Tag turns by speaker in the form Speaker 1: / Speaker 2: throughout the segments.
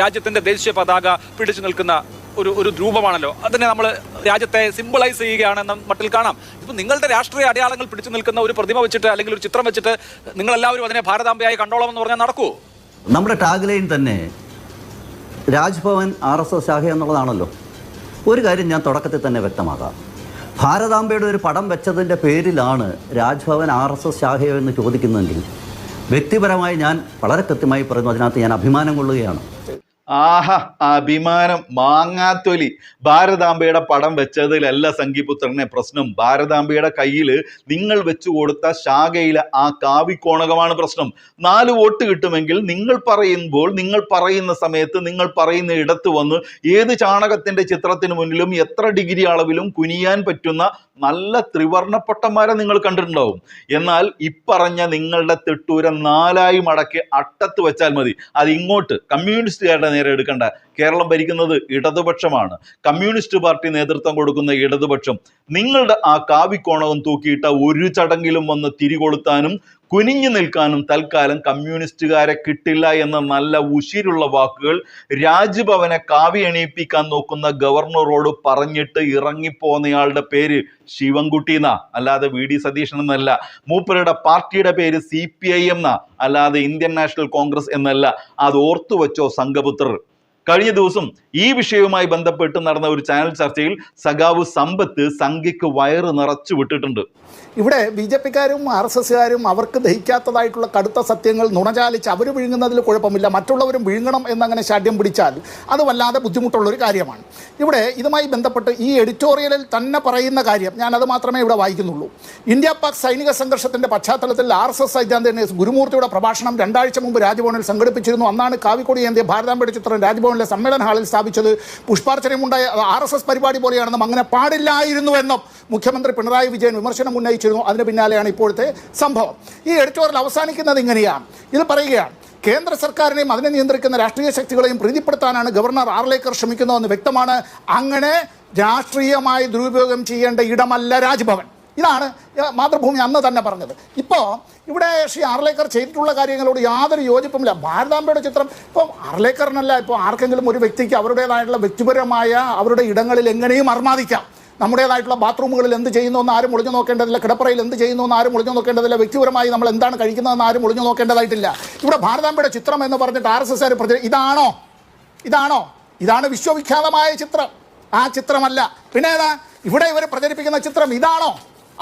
Speaker 1: രാജ്യത്തിന്റെ ദേശീയ പതാക പിടിച്ചു നിൽക്കുന്ന ഒരു ഒരു രൂപമാണല്ലോ അതിനെ നമ്മൾ രാജ്യത്തെ സിമ്പിളൈസ് ചെയ്യുകയാണെന്ന് മട്ടിൽ കാണാം. ഇപ്പം നിങ്ങളുടെ രാഷ്ട്രീയ അടയാളങ്ങൾ പിടിച്ചു നിൽക്കുന്ന ഒരു പ്രതിമ വെച്ചിട്ട് അല്ലെങ്കിൽ ഒരു ചിത്രം വെച്ചിട്ട് നിങ്ങളെല്ലാവരും അതിനെ ഭാരതാംബയായി കണ്ടോളാം എന്ന് പറഞ്ഞാൽ നടക്കൂ
Speaker 2: നമ്മുടെ ടാഗ് ലൈൻ തന്നെ രാജ്ഭവൻ ആർ എസ് എസ് ശാഖ എന്നുള്ളതാണല്ലോ. ഒരു കാര്യം ഞാൻ തുടക്കത്തിൽ തന്നെ വ്യക്തമാക്കാം. ഭാരതാംബയുടെ ഒരു പടം വെച്ചതിന്റെ പേരിലാണ് രാജ്ഭവൻ ആർ എസ് എസ് ശാഖയോ എന്ന് ചോദിക്കുന്നതെങ്കിൽ വ്യക്തിപരമായി ഞാൻ വളരെ കൃത്യമായി പറയുന്നു. അതിനകത്ത് ഞാൻ അഭിമാനം കൊള്ളുകയാണ്.
Speaker 3: ആഹാ അഭിമാനം മാങ്ങാത്തൊലി. ഭാരതാംബയുടെ പടം വെച്ചതിലല്ല സംഗീപുത്രനെ പ്രശ്നം. ഭാരതാംബയുടെ കയ്യിൽ നിങ്ങൾ വെച്ചു കൊടുത്ത ശാഖയിലെ ആ കാവിക്കോണകമാണ് പ്രശ്നം. നാല് വോട്ട് കിട്ടുമെങ്കിൽ നിങ്ങൾ പറയുമ്പോൾ നിങ്ങൾ പറയുന്ന സമയത്ത് നിങ്ങൾ പറയുന്ന ഇടത്ത് വന്ന് ഏത് ചാണകത്തിന്റെ ചിത്രത്തിന് മുന്നിലും എത്ര ഡിഗ്രി അളവിലും കുനിയാൻ പറ്റുന്ന നല്ല ത്രിവർണപ്പൊട്ടന്മാരെ നിങ്ങൾ കണ്ടിട്ടുണ്ടാവും. എന്നാൽ ഇപ്പറഞ്ഞ നിങ്ങളുടെ തെട്ടൂരം നാലായി മടക്കി അട്ടത്ത് വെച്ചാൽ മതി. അത് ഇങ്ങോട്ട് കമ്മ്യൂണിസ്റ്റുകാരുടെ നേരെ എടുക്കണ്ട. കേരളം ഭരിക്കുന്നത് ഇടതുപക്ഷമാണ്. കമ്മ്യൂണിസ്റ്റ് പാർട്ടി നേതൃത്വം കൊടുക്കുന്ന ഇടതുപക്ഷം നിങ്ങളുടെ ആ കാവിക്കോണവും തൂക്കിയിട്ട ഒരു ചടങ്ങിലും വന്ന് തിരികൊളുത്താനും കുനിഞ്ഞു നിൽക്കാനും തൽക്കാലം കമ്മ്യൂണിസ്റ്റുകാരെ കിട്ടില്ല എന്ന നല്ല ഉശിരുള്ള വാക്കുകൾ രാജ്ഭവനെ കാവി എണീപ്പിക്കാൻ നോക്കുന്ന ഗവർണറോട് പറഞ്ഞിട്ട് ഇറങ്ങിപ്പോന്നയാളുടെ പേര് ശിവൻകുട്ടി എന്നാ. അല്ലാതെ വി ഡി സതീശൻ എന്നല്ല. മൂപ്പരുടെ പാർട്ടിയുടെ പേര് സി പി ഐ അല്ലാതെ ഇന്ത്യൻ നാഷണൽ കോൺഗ്രസ് എന്നല്ല. അത് ഓർത്തു വെച്ചോ സംഘപുത്രർ. കഴിഞ്ഞ ദിവസം ഈ വിഷയവുമായി ബന്ധപ്പെട്ട് നടന്ന ഒരു ചാനൽ ചർച്ചയിൽ സഖാവ് സമ്പത്ത് സംഘയ്ക്ക് വയറ് നിറച്ചു വിട്ടിട്ടുണ്ട്.
Speaker 4: ഇവിടെ ബി ജെ പിക്കാരും ആർ എസ് എസ്സുകാരും അവർക്ക് ദഹിക്കാത്തതായിട്ടുള്ള കടുത്ത സത്യങ്ങൾ നുണചാലിച്ച് അവർ വിഴുങ്ങുന്നതിൽ കുഴപ്പമില്ല. മറ്റുള്ളവരും വിഴുങ്ങണം എന്നങ്ങനെ ശാഠ്യം പിടിച്ചാൽ അത് വല്ലാതെ ബുദ്ധിമുട്ടുള്ളൊരു കാര്യമാണ്. ഇവിടെ ഇതുമായി ബന്ധപ്പെട്ട് ഈ എഡിറ്റോറിയലിൽ തന്നെ പറയുന്ന കാര്യം ഞാൻ അത് മാത്രമേ ഇവിടെ വായിക്കുന്നുള്ളൂ. ഇന്ത്യ പാക് സൈനിക സംഘർഷത്തിന്റെ പശ്ചാത്തലത്തിൽ ആർ എസ് എസ് സൈദ്ധാന്ത ഗുരുമൂർത്തിയുടെ പ്രഭാഷണം രണ്ടാഴ്ച മുമ്പ് രാജ്ഭവനിൽ സംഘടിപ്പിച്ചിരുന്നു. അന്നാണ് കാവിക്കൊടി ഏന്തിയ ഭാരതാംബയുടെ ചിത്രം രാജ്ഭവനിലെ സമ്മേളന ഹാളിൽ സ്ഥാപിച്ചത്. പുഷ്പാർച്ചനയുണ്ടായ ആർ എസ് എസ് പരിപാടി പോലെയാണെന്നും അങ്ങനെ പാടില്ലായിരുന്നുവെന്നും മുഖ്യമന്ത്രി പിണറായി വിജയൻ വിമർശനം ഉന്നയിച്ചിരുന്നു അതിന് പിന്നാലെയാണ് ഇപ്പോഴത്തെ സംഭവം. ഈ എഡിറ്റോറിയൽ അവസാനിക്കുന്നത് ഇങ്ങനെയാണ് ഇത് പറയുകയാണ് കേന്ദ്ര സർക്കാരിനെയും അതിനെ നിയന്ത്രിക്കുന്ന രാഷ്ട്രീയ ശക്തികളെയും പ്രീതിപ്പെടുത്താനാണ് ഗവർണർ ആർലേക്കർ ശ്രമിക്കുന്നതെന്ന് വ്യക്തമാണ്. അങ്ങനെ രാഷ്ട്രീയമായി ദുരുപയോഗം ചെയ്യേണ്ട ഇടമല്ല രാജ്ഭവൻ. ഇതാണ് മാതൃഭൂമി അന്ന് തന്നെ പറഞ്ഞത്. ഇപ്പോൾ ഇവിടെ ശ്രീ ആർലേക്കർ ചെയ്തിട്ടുള്ള കാര്യങ്ങളോട് യാതൊരു യോജിപ്പുമില്ല. ഭാരതാംബയുടെ ചിത്രം ഇപ്പോൾ ആർലേക്കറിനല്ല ഇപ്പോൾ ആർക്കെങ്കിലും ഒരു വ്യക്തിക്ക് അവരുടേതായിട്ടുള്ള വ്യക്തിപരമായ അവരുടെ ഇടങ്ങളിൽ എങ്ങനെയും അർമാദിക്കാം. നമ്മുടേതായിട്ടുള്ള ബാത്റൂമുകളിൽ എന്ത് ചെയ്യുന്നു എന്ന് ആരും ഒളിഞ്ഞു നോക്കേണ്ടതില്ല. കിടപ്പറയിൽ എന്ത് ചെയ്യുന്നു എന്ന് ആരും ഒളിഞ്ഞു നോക്കേണ്ടതില്ല. വ്യക്തിപരമായി നമ്മൾ എന്താണ് കഴിക്കുന്നതെന്ന് ആരും ഒളിഞ്ഞു നോക്കേണ്ടതായിട്ടില്ല. ഇവിടെ ഭാരതാംബയുടെ ചിത്രം എന്ന് പറഞ്ഞിട്ട് ആർ എസ് എസ് പ്രചരി ഇതാണോ? ഇതാണോ? ഇതാണ് വിശ്വവിഖ്യാതമായ ചിത്രം. ആ ചിത്രമല്ല. പിന്നെ ഇവിടെ ഇവർ പ്രചരിപ്പിക്കുന്ന ചിത്രം ഇതാണോ?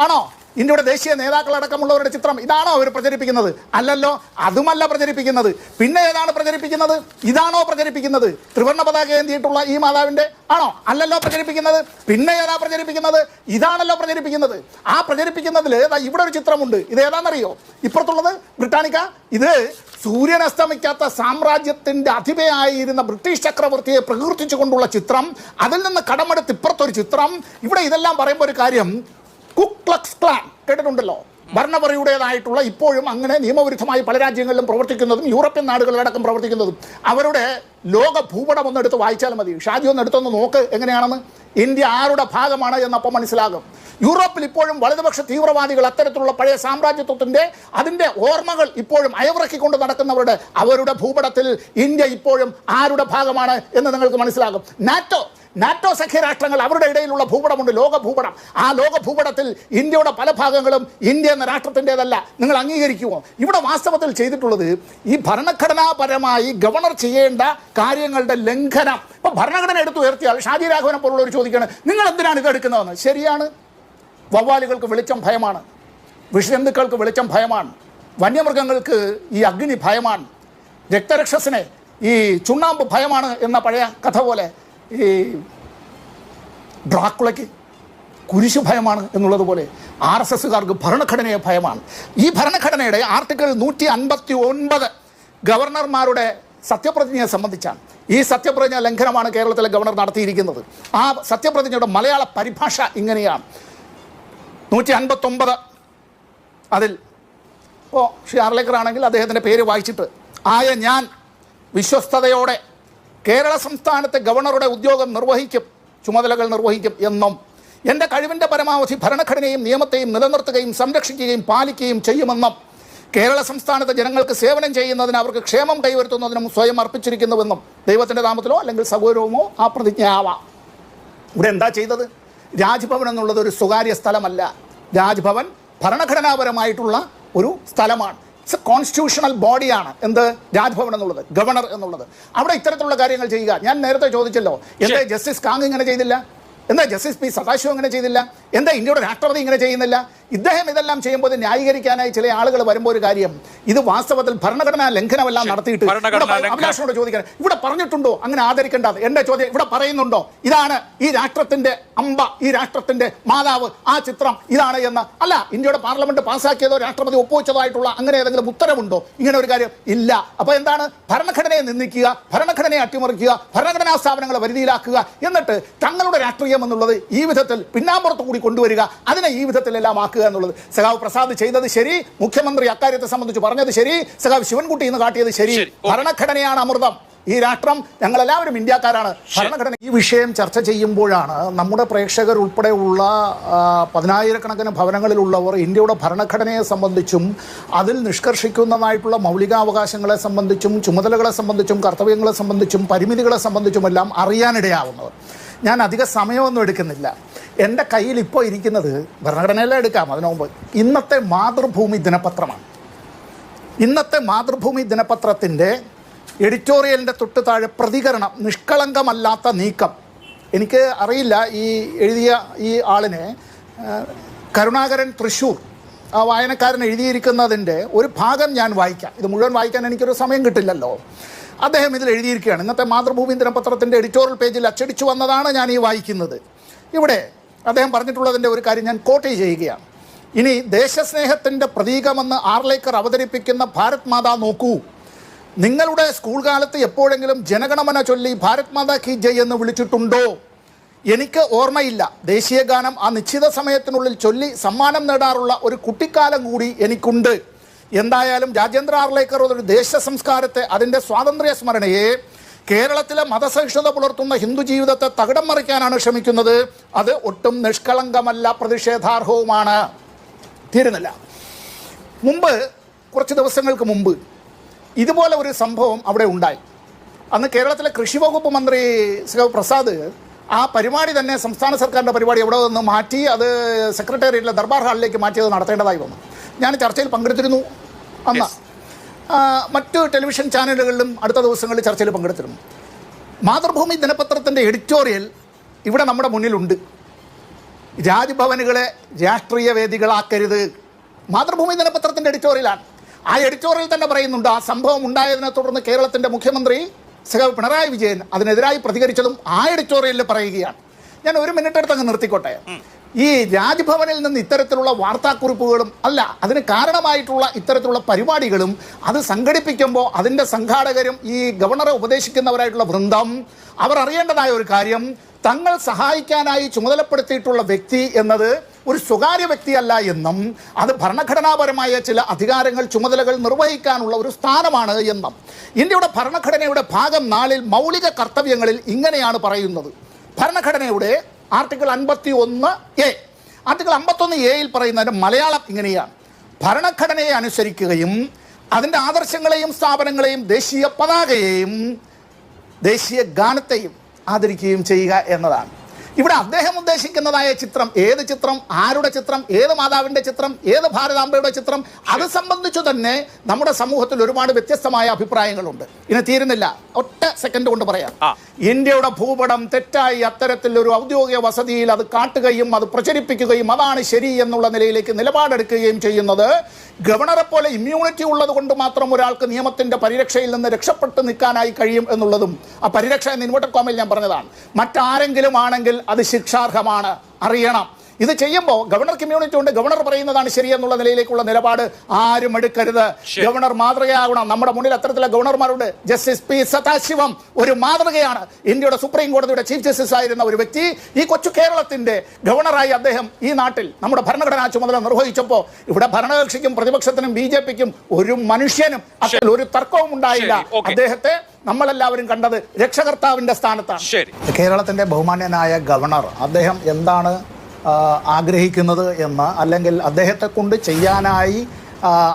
Speaker 4: ആണോ? ഇന്ത്യയുടെ ദേശീയ നേതാക്കളടക്കമുള്ളവരുടെ ചിത്രം ഇതാണോ അവർ പ്രചരിപ്പിക്കുന്നത്? അല്ലല്ലോ അതുമല്ല പ്രചരിപ്പിക്കുന്നത്. പിന്നെ ഏതാണ് പ്രചരിപ്പിക്കുന്നത്? ഇതാണോ പ്രചരിപ്പിക്കുന്നത്? ത്രിവർണ പതാക ഏന്തിയിട്ടുള്ള ഈ മാതാവിന്റെ ആണോ? അല്ലല്ലോ പ്രചരിപ്പിക്കുന്നത്. പിന്നെ ഏതാ പ്രചരിപ്പിക്കുന്നത്? ഇതാണല്ലോ പ്രചരിപ്പിക്കുന്നത്. ആ പ്രചരിപ്പിക്കുന്നതിൽ ഏതാ ഇവിടെ ഒരു ചിത്രമുണ്ട്. ഇത് ഏതാണെന്നറിയോ? ഇപ്പുറത്തുള്ളത് ബ്രിട്ടാനിക്ക. ഇത് സൂര്യൻ അസ്തമിക്കാത്ത സാമ്രാജ്യത്തിന്റെ അധിപയായിരുന്ന ബ്രിട്ടീഷ് ചക്രവർത്തിയെ പ്രകീർത്തിച്ചുകൊണ്ടുള്ള ചിത്രം. അതിൽ നിന്ന് കടമെടുത്ത് ഇപ്പുറത്തൊരു ചിത്രം. ഇവിടെ ഇതെല്ലാം പറയുമ്പോൾ ഒരു കാര്യം. കുക്ലക്സ് ക്ലാൻ കേട്ടിട്ടുണ്ടല്ലോ. ഭരണപറയുടേതായിട്ടുള്ള ഇപ്പോഴും അങ്ങനെ നിയമവിരുദ്ധമായി പല രാജ്യങ്ങളിലും പ്രവർത്തിക്കുന്നതും യൂറോപ്യൻ നാടുകളിലടക്കം പ്രവർത്തിക്കുന്നതും അവരുടെ ലോക ഭൂപടം ഒന്നെടുത്ത് വായിച്ചാൽ മതി. ഷാജി ഒന്ന് എടുത്തൊന്ന് നോക്ക് എങ്ങനെയാണെന്ന്. ഇന്ത്യ ആരുടെ ഭാഗമാണ് എന്നപ്പോൾ മനസ്സിലാകും. യൂറോപ്പിൽ ഇപ്പോഴും വലതുപക്ഷ തീവ്രവാദികൾ അത്തരത്തിലുള്ള പഴയ സാമ്രാജ്യത്വത്തിന്റെ അതിന്റെ ഓർമ്മകൾ ഇപ്പോഴും അയവിറക്കിക്കൊണ്ട് നടക്കുന്നവരുടെ അവരുടെ ഭൂപടത്തിൽ ഇന്ത്യ ഇപ്പോഴും ആരുടെ ഭാഗമാണ് എന്ന് നിങ്ങൾക്ക് മനസ്സിലാകും. നാറ്റോ നാറ്റോ സഖ്യരാഷ്ട്രങ്ങൾ അവരുടെ ഇടയിലുള്ള ഭൂപടമുണ്ട് ലോക ഭൂപടം ആ ലോക ഭൂപടത്തിൽ ഇന്ത്യയുടെ പല ഭാഗങ്ങളും ഇന്ത്യ എന്ന രാഷ്ട്രത്തിന്റെതല്ല. നിങ്ങൾ അംഗീകരിക്കുമോ ഇവിടെ വാസ്തവത്തിൽ ചെയ്തിട്ടുള്ളത് ഈ ഭരണഘടനാപരമായി ഗവർണർ ചെയ്യേണ്ട കാര്യങ്ങളുടെ ലംഘനം. ഇപ്പൊ ഭരണഘടന എടുത്തു ഉയർത്തിയാൽ ഷാജി രാഘവനെ പോലുള്ളവർ ചോദിക്കുകയാണ് നിങ്ങൾ എന്തിനാണ് ഇത് എടുക്കുന്നതെന്ന്? ശരിയാണ്. വവ്വാലുകൾക്ക് വെളിച്ചം ഭയമാണ്. വിഷജന്തുക്കൾക്ക് വെളിച്ചം ഭയമാണ്. വന്യമൃഗങ്ങൾക്ക് ഈ അഗ്നി ഭയമാണ്. രക്തരക്ഷസിനെ ഈ ചുണ്ണാമ്പ് ഭയമാണ് എന്ന പഴയ കഥ പോലെ ഈ ഡ്രാക്കുളയ്ക്ക് കുരിശു ഭയമാണ് എന്നുള്ളതുപോലെ ആർ എസ് എസ്സുകാർക്ക് ഭരണഘടനയെ ഭയമാണ്. ഈ ഭരണഘടനയുടെ ആർട്ടിക്കിൾ നൂറ്റി അൻപത്തി ഒൻപത് ഗവർണർമാരുടെ സത്യപ്രതിജ്ഞയെ സംബന്ധിച്ചാണ്. ഈ സത്യപ്രതിജ്ഞ ലംഘനമാണ് കേരളത്തിലെ ഗവർണർ നടത്തിയിരിക്കുന്നത്. ആ സത്യപ്രതിജ്ഞയുടെ മലയാള പരിഭാഷ ഇങ്ങനെയാണ്. നൂറ്റി അൻപത്തൊമ്പത് അതിൽ ഇപ്പോൾ ശ്രീ ആർലേക്കർ ആണെങ്കിൽ അദ്ദേഹത്തിന്റെ പേര് വായിച്ചിട്ട് ആയ ഞാൻ വിശ്വസ്തയോടെ കേരള സംസ്ഥാനത്തെ ഗവർണറുടെ ഉദ്യോഗം നിർവഹിക്കും ചുമതലകൾ നിർവഹിക്കും എന്നും എന്റെ കഴിവിന്റെ പരമാവധി ഭരണഘടനയും നിയമത്തെയും നിലനിർത്തുകയും സംരക്ഷിക്കുകയും പാലിക്കുകയും ചെയ്യുമെന്നും കേരള സംസ്ഥാനത്തെ ജനങ്ങൾക്ക് സേവനം ചെയ്യുന്നതിന് അവർക്ക് ക്ഷേമം കൈവരുത്തുന്നതിനും സ്വയം അർപ്പിച്ചിരിക്കുന്നുവെന്നും ദൈവത്തിന്റെ നാമത്തിലോ അല്ലെങ്കിൽ സൗകര്യവുമോ ആ പ്രതിജ്ഞ ആവാം ഇവിടെ എന്താ ചെയ്തത്? രാജ്ഭവൻ എന്നുള്ളത് ഒരു സ്വകാര്യ സ്ഥലമല്ല. രാജ്ഭവൻ ഭരണഘടനാപരമായിട്ടുള്ള ഒരു സ്ഥലമാണ്. കോൺസ്റ്റിറ്റ്യൂഷണൽ ബോഡിയാണ് എന്ത്? രാജ്ഭവൻ എന്നുള്ളത്. ഗവർണർ എന്നുള്ളത്. അവിടെ ഇത്തരത്തിലുള്ള കാര്യങ്ങൾ ചെയ്യുക. ഞാൻ നേരത്തെ ചോദിച്ചല്ലോ. എന്താ ജസ്റ്റിസ് കാങ് ഇങ്ങനെ ചെയ്തില്ല? എന്താ ജസ്റ്റിസ് പി സദാശിവം ഇങ്ങനെ ചെയ്തില്ല? എന്താ ഇന്ത്യയുടെ രാഷ്ട്രപതി ഇങ്ങനെ ചെയ്യുന്നില്ല? ഇദ്ദേഹം ഇതെല്ലാം ചെയ്യുമ്പോൾ ന്യായീകരിക്കാനായി ചില ആളുകൾ വരുമ്പോൾ ഒരു കാര്യം ഇത് വാസ്തവത്തിൽ ഭരണഘടനാ ലംഘനമെല്ലാം നടത്തിയിട്ട് അഭിലാഷനോട് ചോദിക്കാൻ ഇവിടെ പറഞ്ഞിട്ടുണ്ടോ? അങ്ങനെ ആദരിക്കേണ്ടത്? എന്റെ ചോദ്യം ഇവിടെ പറയുന്നുണ്ടോ? ഇതാണ് ഈ രാഷ്ട്രത്തിന്റെ അമ്പ ഈ രാഷ്ട്രത്തിന്റെ മാതാവ് ആ ചിത്രം ഇതാണ് എന്ന്. അല്ല ഇന്ത്യയുടെ പാർലമെന്റ് പാസ്സാക്കിയതോ രാഷ്ട്രപതി ഒപ്പുവെച്ചതായിട്ടുള്ള അങ്ങനെ ഏതെങ്കിലും ഉത്തരവുണ്ടോ? ഇങ്ങനെ ഒരു കാര്യം ഇല്ല. അപ്പൊ എന്താണ്? ഭരണഘടനയെ നിന്ദിക്കുക ഭരണഘടനയെ അട്ടിമറിക്കുക ഭരണഘടനാ സ്ഥാപനങ്ങളെ വരുതിയിലാക്കുക എന്നിട്ട് തങ്ങളുടെ രാഷ്ട്രീയം എന്നുള്ളത് ഈ വിധത്തിൽ പിന്നാമ്പുറത്ത് കൂടി കൊണ്ടുവരിക അതിനെ ഈ വിധത്തിലെല്ലാം ആക്കുക എന്നുള്ളത്. സഖാവ് പ്രസാദ് ചെയ്തത് ശരി. മുഖ്യമന്ത്രി അക്കാര്യത്തെ സംബന്ധിച്ച് പറഞ്ഞത് ശരി. സഖാവ് ശിവൻകുട്ടി ഇന്ന് കാട്ടിയത് ശരി. ഭരണഘടനയാണ് അമൃതം. ഈ രാഷ്ട്രം ഞങ്ങളെല്ലാവരും ഇന്ത്യക്കാരാണ്. ഭരണഘടന ഈ വിഷയം ചർച്ച ചെയ്യുമ്പോഴാണ് നമ്മുടെ പ്രേക്ഷകർ ഉൾപ്പെടെയുള്ള പതിനായിരക്കണക്കിന് ഭവനങ്ങളിലുള്ളവർ ഇന്ത്യയുടെ ഭരണഘടനയെ സംബന്ധിച്ചും അതിൽ നിഷ്കർഷിക്കുന്നതായിട്ടുള്ള മൗലികാവകാശങ്ങളെ സംബന്ധിച്ചും ചുമതലകളെ സംബന്ധിച്ചും കർത്തവ്യങ്ങളെ സംബന്ധിച്ചും പരിമിതികളെ സംബന്ധിച്ചുമെല്ലാം അറിയാനിടയാവുന്നത്. ഞാൻ അധിക സമയമൊന്നും എടുക്കുന്നില്ല. എന്റെ കയ്യിൽ ഇപ്പോൾ ഇരിക്കുന്നത് ഭരണഘടനയെല്ലാം എടുക്കാം അതിനു മുമ്പ്. ഇന്നത്തെ മാതൃഭൂമി ദിനപത്രമാണ്. ഇന്നത്തെ മാതൃഭൂമി ദിനപത്രത്തിന്റെ എഡിറ്റോറിയലിന്റെ തൊട്ട് താഴെ പ്രതികരണം നിഷ്കളങ്കമല്ലാത്ത നീക്കം. എനിക്ക് അറിയില്ല ഈ എഴുതിയ ഈ ആളിനെ. കരുണാകരൻ തൃശ്ശൂർ ആ വായനക്കാരൻ എഴുതിയിരിക്കുന്നതിന്റെ ഒരു ഭാഗം ഞാൻ വായിക്കാം. ഇത് മുഴുവൻ വായിക്കാൻ എനിക്കൊരു സമയം കിട്ടില്ലല്ലോ. അദ്ദേഹം ഇതിൽ എഴുതിയിരിക്കുകയാണ് ഇന്നത്തെ മാതൃഭൂമി ദിനപത്രത്തിന്റെ എഡിറ്റോറിയൽ പേജിൽ അച്ചടിച്ചു വന്നതാണ് ഞാൻ ഈ വായിക്കുന്നത്. ഇവിടെ അദ്ദേഹം പറഞ്ഞിട്ടുള്ളതിന്റെ ഒരു കാര്യം ഞാൻ കോട്ട് ചെയ്യുകയാണ്. ഇനി ദേശസ്നേഹത്തിന്റെ പ്രതീകമെന്ന് ആർലേക്കർ അവതരിപ്പിക്കുന്ന ഭാരത് മാതാ നോക്കൂ. നിങ്ങളുടെ സ്കൂൾ കാലത്ത് എപ്പോഴെങ്കിലും ജനഗണമന ചൊല്ലി ഭാരത് മാതാ കി ജയ് എന്ന് വിളിച്ചിട്ടുണ്ടോ? എനിക്ക് ഓർമ്മയില്ല. ദേശീയ ഗാനം ആ നിശ്ചിത സമയത്തിനുള്ളിൽ ചൊല്ലി സമ്മാനം നേടാറുള്ള ഒരു കുട്ടിക്കാലം കൂടി എനിക്കുണ്ട്. എന്തായാലും രാജേന്ദ്ര ആർലേക്കർ ഒരു ദേശ സംസ്കാരത്തെ അതിന്റെ സ്വാതന്ത്ര്യ സ്മരണയെ കേരളത്തിലെ മതസഹിഷ്ണുത പുലർത്തുന്ന ഹിന്ദു ജീവിതത്തെ തകിടം മറിക്കാനാണ് ശ്രമിക്കുന്നത്. അത് ഒട്ടും നിഷ്കളങ്കമല്ല പ്രതിഷേധാർഹവുമാണ്. തീരുന്നില്ല. മുമ്പ് കുറച്ച് ദിവസങ്ങൾക്ക് മുമ്പ് ഇതുപോലെ ഒരു സംഭവം അവിടെ ഉണ്ടായി. അന്ന് കേരളത്തിലെ കൃഷി വകുപ്പ് മന്ത്രി ശ്രീ പ്രസാദ് ആ പരിപാടി തന്നെ സംസ്ഥാന സർക്കാരിന്റെ പരിപാടി എവിടെ നിന്ന് മാറ്റി അത് സെക്രട്ടേറിയറ്റിലെ ദർബാർ ഹാളിലേക്ക് മാറ്റി അത് നടത്തേണ്ടതായി വന്നു. ഞാൻ ചർച്ചയിൽ പങ്കെടുത്തിരുന്നു. അന്ന് മറ്റു ടെലിവിഷൻ ചാനലുകളിലും അടുത്ത ദിവസങ്ങളിൽ ചർച്ചയിൽ പങ്കെടുത്തിരുന്നു. മാതൃഭൂമി ദിനപത്രത്തിന്റെ എഡിറ്റോറിയൽ ഇവിടെ നമ്മുടെ മുന്നിലുണ്ട്. രാജ്ഭവനുകളെ രാഷ്ട്രീയ വേദികളാക്കരുത്. മാതൃഭൂമി ദിനപത്രത്തിന്റെ എഡിറ്റോറിയലാണ്. ആ എഡിറ്റോറിയൽ തന്നെ പറയുന്നുണ്ട് ആ സംഭവം ഉണ്ടായതിനെ തുടർന്ന് കേരളത്തിന്റെ മുഖ്യമന്ത്രി സഹ പിണറായി വിജയൻ അതിനെതിരായി പ്രതികരിച്ചതും ആ എഡിറ്റോറിയലിൽ പറയുകയാണ്. ഞാൻ ഒരു മിനിറ്റ് എടുത്ത് അങ്ങ് നിർത്തിക്കോട്ടെ. ഈ രാജ്ഭവനിൽ നിന്ന് ഇത്തരത്തിലുള്ള വാർത്താക്കുറിപ്പുകളും അല്ല അതിന് കാരണമായിട്ടുള്ള ഇത്തരത്തിലുള്ള പരിപാടികളും അത് സംഘടിപ്പിക്കുമ്പോൾ അതിന്റെ സംഘാടകരും ഈ ഗവർണറെ ഉപദേശിക്കുന്നവരായിട്ടുള്ള വൃന്ദം അവർ അറിയേണ്ടതായ ഒരു കാര്യം തങ്ങൾ സഹായിക്കാനായി ചുമതലപ്പെടുത്തിയിട്ടുള്ള വ്യക്തി എന്നത് ഒരു സ്വകാര്യ വ്യക്തിയല്ല എന്നും അത് ഭരണഘടനാപരമായ ചില അധികാരങ്ങൾ ചുമതലകൾ നിർവഹിക്കാനുള്ള ഒരു സ്ഥാനമാണ് എന്നും. ഇന്ത്യയുടെ ഭരണഘടനയുടെ ഭാഗം നാലിൽ മൗലിക കർത്തവ്യങ്ങളിൽ ഇങ്ങനെയാണ് പറയുന്നത്. ഭരണഘടനയുടെ ആർട്ടിക്കിൾ അൻപത്തി ഒന്ന് എ. ആർട്ടിക്കിൾ അമ്പത്തൊന്ന് എയിൽ പറയുന്നതിന്റെ മലയാളം ഇങ്ങനെയാണ്. ഭരണഘടനയെ അനുസരിക്കുകയും അതിന്റെ ആദർശങ്ങളെയും സ്ഥാപനങ്ങളെയും ദേശീയ പതാകയെയും ദേശീയ ഗാനത്തെയും ആദരിക്കുകയും ചെയ്യുക എന്നതാണ്. ഇവിടെ അദ്ദേഹം ഉദ്ദേശിക്കുന്നതായ ചിത്രം ഏത് ചിത്രം ആരുടെ ചിത്രം ഏത് മാതാവിന്റെ ചിത്രം ഏത് ഭാരതാംബയുടെ ചിത്രം അത് സംബന്ധിച്ചു തന്നെ നമ്മുടെ സമൂഹത്തിൽ ഒരുപാട് വ്യത്യസ്തമായ അഭിപ്രായങ്ങളുണ്ട്. ഇനി തീരുന്നില്ല. ഒറ്റ സെക്കൻഡ് കൊണ്ട് പറയാം. ഇന്ത്യയുടെ ഭൂപടം തെറ്റായി അത്തരത്തിൽ ഒരു ഔദ്യോഗിക വസതിയിൽ അത് കാട്ടുകയും അത് പ്രചരിപ്പിക്കുകയും അതാണ് ശരി എന്നുള്ള നിലയിലേക്ക് നിലപാടെടുക്കുകയും ചെയ്യുന്നത്. ഗവർണറെ പോലെ ഇമ്മ്യൂണിറ്റി ഉള്ളത് കൊണ്ട് മാത്രം ഒരാൾക്ക് നിയമത്തിന്റെ പരിരക്ഷയിൽ നിന്ന് രക്ഷപ്പെട്ട് നിൽക്കാനായി കഴിയും എന്നുള്ളതും ആ പരിരക്ഷ എന്ന് ഇൻവെർട്ടർ കോമിൽ ഞാൻ പറഞ്ഞതാണ്. മറ്റാരെങ്കിലും ആണെങ്കിൽ അത് ശിക്ഷാർഹമാണ്. അറിയണം. ഇത് ചെയ്യുമ്പോൾ ഗവർണർ കമ്മ്യൂണിറ്റി ഉണ്ട് ഗവർണർ പറയുന്നതാണ് ശരി എന്നുള്ള നിലയിലേക്കുള്ള നിലപാട് ആരും എടുക്കരുത്. ഗവർണർ മാതൃകയാകണം. നമ്മുടെ മുന്നിൽ അത്തരത്തിലെ ഗവർണർമാരുണ്ട്. ജസ്റ്റിസ് പി സദാശിവം ഒരു മാതൃകയാണ്. ഇന്ത്യയുടെ സുപ്രീം കോടതിയുടെ ചീഫ് ജസ്റ്റിസ് ആയിരുന്ന ഒരു വ്യക്തി ഈ കൊച്ചു കേരളത്തിന്റെ ഗവർണറായി അദ്ദേഹം ഈ നാട്ടിൽ നമ്മുടെ ഭരണഘടനാ ചുമതല നിർവഹിച്ചപ്പോൾ ഇവിടെ ഭരണകക്ഷിക്കും പ്രതിപക്ഷത്തിനും ബി ജെ പിക്കും ഒരു മനുഷ്യനും അത്തരത്തിൽ ഒരു തർക്കവും ഉണ്ടായില്ല. അദ്ദേഹത്തെ നമ്മളെല്ലാവരും കണ്ടത് രക്ഷകർത്താവിന്റെ സ്ഥാനത്താണ്. കേരളത്തിന്റെ ബഹുമാന്യനായ ഗവർണർ അദ്ദേഹം എന്താണ് ആഗ്രഹിക്കുന്നത് എന്ന് അല്ലെങ്കിൽ അദ്ദേഹത്തെ കൊണ്ട് ചെയ്യാനായി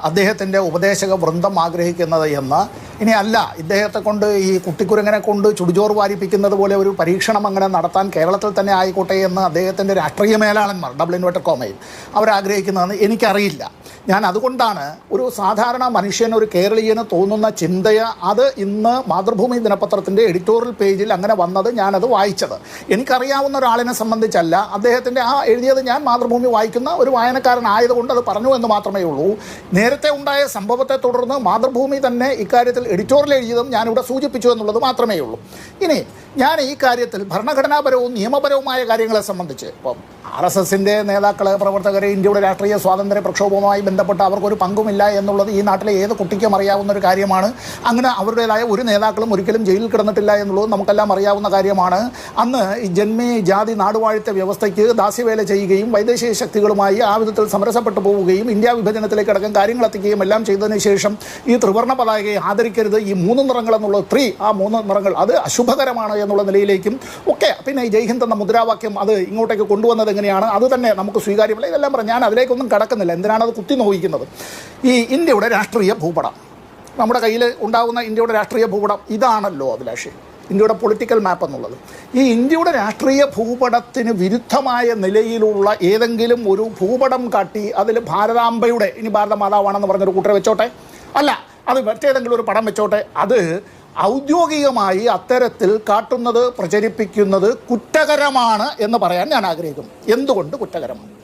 Speaker 4: അദ്ദേഹത്തിന്റെ ഉപദേശക വൃന്ദം ആഗ്രഹിക്കുന്നത് എന്ന്. ഇനി അല്ല ഇദ്ദേഹത്തെ കൊണ്ട് ഈ കുട്ടിക്കുരങ്ങനെ കൊണ്ട് ചുടുചോറ് വാരിപ്പിക്കുന്നത് പോലെ ഒരു പരീക്ഷണം അങ്ങനെ നടത്താൻ കേരളത്തിൽ തന്നെ ആയിക്കോട്ടെ എന്ന് അദ്ദേഹത്തിന്റെ രാഷ്ട്രീയ മേലാളന്മാർ ഡബിൾ ഇൻവെർട്ടർ കോമയിൽ അവരാഗ്രഹിക്കുന്നതെന്ന് എനിക്കറിയില്ല. ഞാൻ അതുകൊണ്ടാണ് ഒരു സാധാരണ മനുഷ്യൻ ഒരു കേരളീയന് തോന്നുന്ന ചിന്തയ അത് ഇന്ന് മാതൃഭൂമി ദിനപത്രത്തിന്റെ എഡിറ്റോറിയൽ പേജിൽ അങ്ങനെ വന്നത് ഞാനത് വായിച്ചത്. എനിക്കറിയാവുന്ന ഒരാളിനെ സംബന്ധിച്ചല്ല അദ്ദേഹത്തിന്റെ ആ എഴുതിയത് ഞാൻ മാതൃഭൂമി വായിക്കുന്ന ഒരു വായനക്കാരനായതുകൊണ്ട് അത് പറഞ്ഞു എന്ന് മാത്രമേ ഉള്ളൂ. നേരത്തെ ഉണ്ടായ സംഭവത്തെ തുടർന്ന് മാതൃഭൂമി തന്നെ ഇക്കാര്യത്തിൽ എഡിറ്റോറിയൽ എഴുതിയതും ഞാനിവിടെ സൂചിപ്പിച്ചു എന്നുള്ളത് മാത്രമേ ഉള്ളൂ. ഇനി ഞാൻ ഈ കാര്യത്തിൽ ഭരണഘടനാപരവും നിയമപരവുമായ കാര്യങ്ങളെ സംബന്ധിച്ച് ഇപ്പം ആർ എസ് എസിന്റെ നേതാക്കൾ പ്രവർത്തകർ ഇന്ത്യയുടെ രാഷ്ട്രീയ സ്വാതന്ത്ര്യ പ്രക്ഷോഭവുമായി ബന്ധപ്പെട്ട് അവർക്കൊരു പങ്കുമില്ല എന്നുള്ളത് ഈ നാട്ടിലെ ഏത് കുട്ടിക്കും അറിയാവുന്ന ഒരു കാര്യമാണ്. അങ്ങനെ അവരുടേതായ ഒരു നേതാക്കളും ഒരിക്കലും ജയിലിൽ കിടന്നിട്ടില്ല എന്നുള്ളത് നമുക്കെല്ലാം അറിയാവുന്ന കാര്യമാണ്. അന്ന് ഈ ജന്മി ജാതി നാടുവാഴ്ത്ത വ്യവസ്ഥയ്ക്ക് ദാസ്യവേല ചെയ്യുകയും വൈദേശിക ശക്തികളുമായി ആ വിധത്തിൽ സമരസപ്പെട്ടു പോവുകയും ഇന്ത്യ വിഭജനത്തിലേക്ക് അടക്കം കാര്യങ്ങൾ എത്തിക്കുകയും എല്ലാം ചെയ്തതിന് ശേഷം ഈ ത്രിവർണ പതാകയെ ആദരിക്കരുത് ഈ മൂന്ന് നിറങ്ങൾ എന്നുള്ളത് ത്രീ ആ മൂന്ന് നിറങ്ങൾ അത് അശുഭകരമാണ് എന്നുള്ള നിലയിലേക്കും ഒക്കെ. പിന്നെ ഈ ജയ്ഹിന്ദ് എന്ന മുദ്രാവാക്യം അത് ഇങ്ങോട്ടേക്ക് കൊണ്ടുവന്നത് എങ്ങനെയാണ്? അത് തന്നെ നമുക്ക് സ്വീകാര്യമല്ല. ഇതെല്ലാം പറഞ്ഞു ഞാൻ അതിലേക്കൊന്നും കടക്കുന്നില്ല. എന്തിനാണ് അത് കുത്തി നോക്കിക്കുന്നത് ഈ ഇന്ത്യയുടെ രാഷ്ട്രീയ ഭൂപടം. നമ്മുടെ കയ്യിൽ ഉണ്ടാകുന്ന ഇന്ത്യയുടെ രാഷ്ട്രീയ ഭൂപടം ഇതാണല്ലോ അഭിലാഷ്. ഇന്ത്യയുടെ പൊളിറ്റിക്കൽ മാപ്പ് എന്നുള്ളത്. ഈ ഇന്ത്യയുടെ രാഷ്ട്രീയ ഭൂപടത്തിന് വിരുദ്ധമായ നിലയിലുള്ള ഏതെങ്കിലും ഒരു ഭൂപടം കാട്ടി അതിൽ ഭാരതാംബയുടെ ഇനി ഭാരത മാതാവാണെന്ന് പറഞ്ഞൊരു കൂട്ടരെ വെച്ചോട്ടെ. അല്ല അത് മറ്റേതെങ്കിലും ഒരു പടം വെച്ചോട്ടെ. അത് ഔദ്യോഗികമായി അത്തരത്തിൽ കാട്ടുന്നത് പ്രചരിപ്പിക്കുന്നത് കുറ്റകരമാണ് എന്ന് പറയാൻ ഞാൻ ആഗ്രഹിക്കുന്നു. എന്തുകൊണ്ട് കുറ്റകരമാണ്?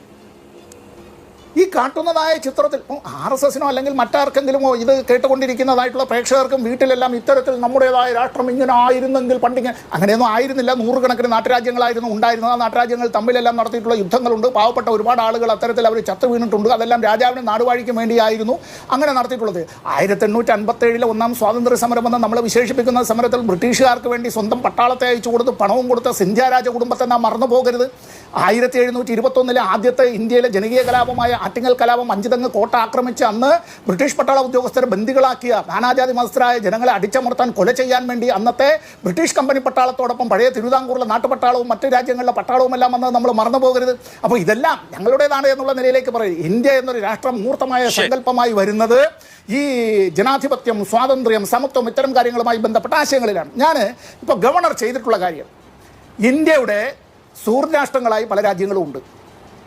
Speaker 4: ഈ കാട്ടുന്നതായ ചിത്രത്തിൽ ആർ എസ് എസിനോ അല്ലെങ്കിൽ മറ്റാർക്കെങ്കിലുമോ ഇത് കേട്ടുകൊണ്ടിരിക്കുന്നതായിട്ടുള്ള പ്രേക്ഷകർക്കും വീട്ടിലെല്ലാം ഇത്തരത്തിൽ നമ്മുടേതായ രാഷ്ട്രം ഇങ്ങനെ ആയിരുന്നെങ്കിൽ പണ്ടിങ്ങനെ അങ്ങനെയൊന്നും ആയിരുന്നില്ല. നൂറുകണക്കിന് നാട്ടുരാജ്യങ്ങളായിരുന്നു ഉണ്ടായിരുന്നത്. ആ നാട്ടുരാജ്യങ്ങൾ തമ്മിലെല്ലാം നടത്തിയിട്ടുള്ള യുദ്ധങ്ങളുണ്ട്. പാവപ്പെട്ട ഒരുപാട് ആളുകൾ അത്തരത്തിൽ അവർ ചത്തു വീണിട്ടുണ്ട്. അതെല്ലാം രാജാവിന് നാടുവാഴിക്ക് വേണ്ടിയായിരുന്നു അങ്ങനെ നടത്തിയിട്ടുള്ളത്. ആയിരത്തി എണ്ണൂറ്റി അൻപത്തേഴിലെ ഒന്നാം സ്വാതന്ത്ര്യ സമരം എന്ന് നമ്മൾ വിശേഷിപ്പിക്കുന്ന സമരത്തിൽ ബ്രിട്ടീഷുകാർക്ക് വേണ്ടി സ്വന്തം പട്ടാളത്തെ അയച്ചു കൊടുത്ത് പണവും കൊടുത്ത സിന്ധ്യ രാജ കുടുംബത്തെ നാം മറന്നു പോകരുത് ആയിരത്തി എഴുന്നൂറ്റി ഇരുപത്തൊന്നിലെ ആദ്യത്തെ ഇന്ത്യയിലെ ജനകീയ കലാപമായ ആറ്റിങ്ങൽ കലാപം അഞ്ചുതങ്ങ് കോട്ട ആക്രമിച്ച് അന്ന് ബ്രിട്ടീഷ് പട്ടാള ഉദ്യോഗസ്ഥരെ ബന്ദികളാക്കിയ നാനാജാതി മതസ്ഥരായ ജനങ്ങളെ അടിച്ചമർത്താൻ കൊല ചെയ്യാൻ വേണ്ടി അന്നത്തെ ബ്രിട്ടീഷ് കമ്പനി പട്ടാളത്തോടൊപ്പം പഴയ തിരുവിതാംകൂറിലെ നാട്ടുപട്ടാളവും മറ്റു രാജ്യങ്ങളിലെ പട്ടാളവും എല്ലാം വന്നത് നമ്മൾ മറന്നു പോകരുത്. അപ്പോൾ ഇതെല്ലാം ഞങ്ങളുടേതാണ് എന്നുള്ള നിലയിലേക്ക് പറയും. ഇന്ത്യ എന്നൊരു രാഷ്ട്രം മൂർത്തമായ സങ്കല്പമായി വരുന്നത് ഈ ജനാധിപത്യം സ്വാതന്ത്ര്യം സമത്വം ഇത്തരം കാര്യങ്ങളുമായി ബന്ധപ്പെട്ട ആശയങ്ങളിലാണ്. ഞാൻ ഇപ്പോൾ ഗവർണർ ചെയ്തിട്ടുള്ള കാര്യം. ഇന്ത്യയുടെ സുഹൃദ്രാഷ്ട്രങ്ങളായി പല രാജ്യങ്ങളും ഉണ്ട്.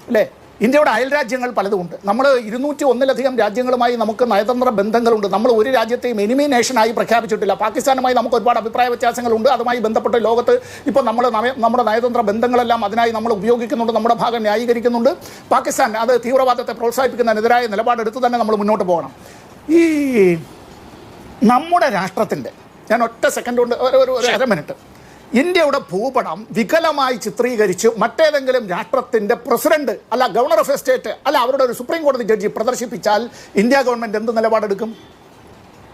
Speaker 4: അല്ലേ? ഇന്ത്യയുടെ അയൽ രാജ്യങ്ങൾ പലതുമുണ്ട് നമ്മൾ ഇരുന്നൂറ്റി ഒന്നിലധികം രാജ്യങ്ങളുമായി നമുക്ക് നയതന്ത്ര ബന്ധങ്ങളുണ്ട്. നമ്മൾ ഒരു രാജ്യത്തെയും എനിമി നേഷനായി പ്രഖ്യാപിച്ചിട്ടില്ല. പാകിസ്ഥാനുമായി നമുക്ക് ഒരുപാട് അഭിപ്രായ വ്യത്യാസങ്ങളുണ്ട്. അതുമായി ബന്ധപ്പെട്ട് ലോകത്ത് ഇപ്പോൾ നമ്മൾ നമ്മുടെ നയതന്ത്ര ബന്ധങ്ങളെല്ലാം അതിനായി നമ്മൾ ഉപയോഗിക്കുന്നുണ്ട്. നമ്മുടെ ഭാഗം ന്യായീകരിക്കുന്നുണ്ട്. പാകിസ്ഥാൻ അത് തീവ്രവാദത്തെ പ്രോത്സാഹിപ്പിക്കുന്നതിനെതിരായ നിലപാടെടുത്ത് തന്നെ നമ്മൾ മുന്നോട്ട് പോകണം. ഈ നമ്മുടെ രാഷ്ട്രത്തിന്റെ ഞാൻ ഒറ്റ സെക്കൻഡ് കൊണ്ട് ഒരു അര മിനിറ്റ് ഇന്ത്യയുടെ ഭൂപടം വികലമായി ചിത്രീകരിച്ച് മറ്റേതെങ്കിലും രാഷ്ട്രത്തിന്റെ പ്രസിഡന്റ് അല്ല ഗവർണർ ഓഫ് സ്റ്റേറ്റ് അല്ല അവരുടെ ഒരു സുപ്രീം കോടതി ജഡ്ജി പ്രദർശിപ്പിച്ചാൽ ഇന്ത്യ ഗവൺമെന്റ് എന്ത് നിലപാടെടുക്കും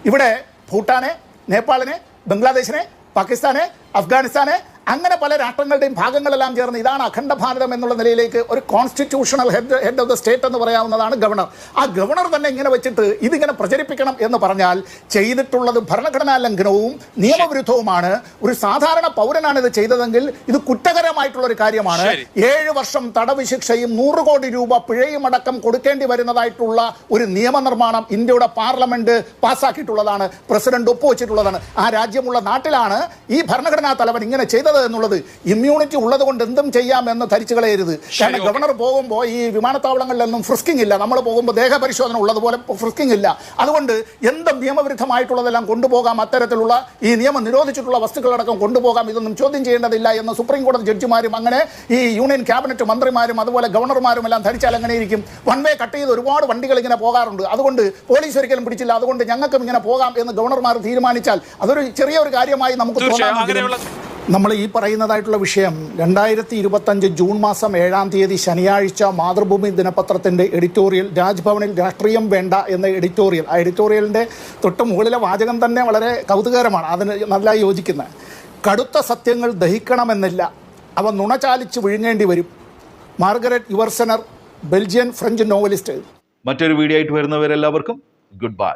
Speaker 4: ഇവിടെ ഭൂട്ടാനെ നേപ്പാളിനെ ബംഗ്ലാദേശിനെ പാകിസ്ഥാനെ അഫ്ഗാനിസ്ഥാനെ അങ്ങനെ പല രാഷ്ട്രങ്ങളുടെയും ഭാഗങ്ങളെല്ലാം ചേർന്ന് ഇതാണ് അഖണ്ഡ ഭാരതം എന്നുള്ള നിലയിലേക്ക് ഒരു constitutional head head of the state എന്ന് പറയാവുന്നതാണ് ഗവർണർ ആ ഗവർണർ തന്നെ ഇങ്ങനെ വെച്ചിട്ട് ഇതിങ്ങനെ പ്രചരിപ്പിക്കണം എന്ന് പറഞ്ഞാൽ ചെയ്തിട്ടുള്ളത് ഭരണഘടനാ ലംഘനവും നിയമവിരുദ്ധവുമാണ്. ഒരു സാധാരണ പൗരനാണ് ഇത് ചെയ്തതെങ്കിൽ ഇത് കുറ്റകരമായിട്ടുള്ള ഒരു കാര്യമാണ്. ഏഴ് വർഷം തടവ് ശിക്ഷയും നൂറ് കോടി രൂപ പിഴയും അടക്കം കൊടുക്കേണ്ടി വരുന്നതായിട്ടുള്ള ഒരു നിയമനിർമ്മാണം ഇന്ത്യയുടെ പാർലമെന്റ് പാസ്സാക്കിയിട്ടുള്ളതാണ് പ്രസിഡന്റ് ഒപ്പുവെച്ചിട്ടുള്ളതാണ്. ആ രാജ്യമുള്ള നാട്ടിലാണ് ഈ ഭരണഘടനാ തലവൻ ഇങ്ങനെ ചെയ്തത് എന്നുള്ളത് ഇമ്മ്യൂണിറ്റി ഉള്ളത് കൊണ്ട് എന്തും ചെയ്യാം എന്ന് ധരിച്ചു കളയരുത്. കാരണം ഗവർണർ പോകുമ്പോൾ ഈ വിമാനത്താവളങ്ങളിലൊന്നും ഫ്രിസ്കിംഗ് ഇല്ല. നമ്മൾ പോകുമ്പോൾ ദേഹപരിശോധന ഉള്ളതുപോലെ ഫ്രിസ്കിംഗ് ഇല്ല. അതുകൊണ്ട് എന്തും നിയമവിരുദ്ധമായിട്ടുള്ളതെല്ലാം കൊണ്ടുപോകാം. അത്തരത്തിലുള്ള ഈ നിയമം നിരോധിച്ചിട്ടുള്ള വസ്തുക്കളടക്കം കൊണ്ടുപോകാം. ഇതൊന്നും ചോദ്യം ചെയ്യേണ്ടതില്ല എന്ന് സുപ്രീം കോടതി ജഡ്ജിമാരും അങ്ങനെ ഈ യൂണിയൻ ക്യാബിനറ്റ് മന്ത്രിമാരും അതുപോലെ ഗവർണർമാരും എല്ലാം ധരിച്ചാൽ എങ്ങനെ ഇരിക്കും? വൺ വേ കട്ട് ചെയ്ത് ഒരുപാട് വണ്ടികൾ ഇങ്ങനെ പോകാറുണ്ട്. അതുകൊണ്ട് പോലീസ് ഒരിക്കലും പിടിച്ചില്ല. അതുകൊണ്ട് ഞങ്ങൾക്കും ഇങ്ങനെ പോകാം എന്ന് ഗവർണർമാർ തീരുമാനിച്ചാൽ അതൊരു ചെറിയൊരു കാര്യമായി നമുക്ക്
Speaker 1: തോന്നാം
Speaker 4: നമ്മൾ ഈ പറയുന്നതായിട്ടുള്ള വിഷയം രണ്ടായിരത്തി ഇരുപത്തഞ്ച് ജൂൺ മാസം ഏഴാം തീയതി ശനിയാഴ്ച മാതൃഭൂമി ദിനപത്രത്തിന്റെ എഡിറ്റോറിയൽ രാജ്ഭവനിൽ രാഷ്ട്രീയം വേണ്ട എന്ന എഡിറ്റോറിയൽ. ആ എഡിറ്റോറിയലിന്റെ തൊട്ട് മുകളിലെ വാചകം തന്നെ വളരെ കൗതുകകരമാണ്. അതിന് നല്ല യോജിക്കുന്നത്. കടുത്ത സത്യങ്ങൾ ദഹിക്കണമെന്നില്ല. അവ നുണചാലിച്ച് വിഴുങ്ങേണ്ടി വരും. Margaret Yourcenar Belgian French novelist.
Speaker 3: മറ്റൊരു വീഡിയോ ആയിട്ട് വരുന്നവരെല്ലാവർക്കും ഗുഡ് ബൈ.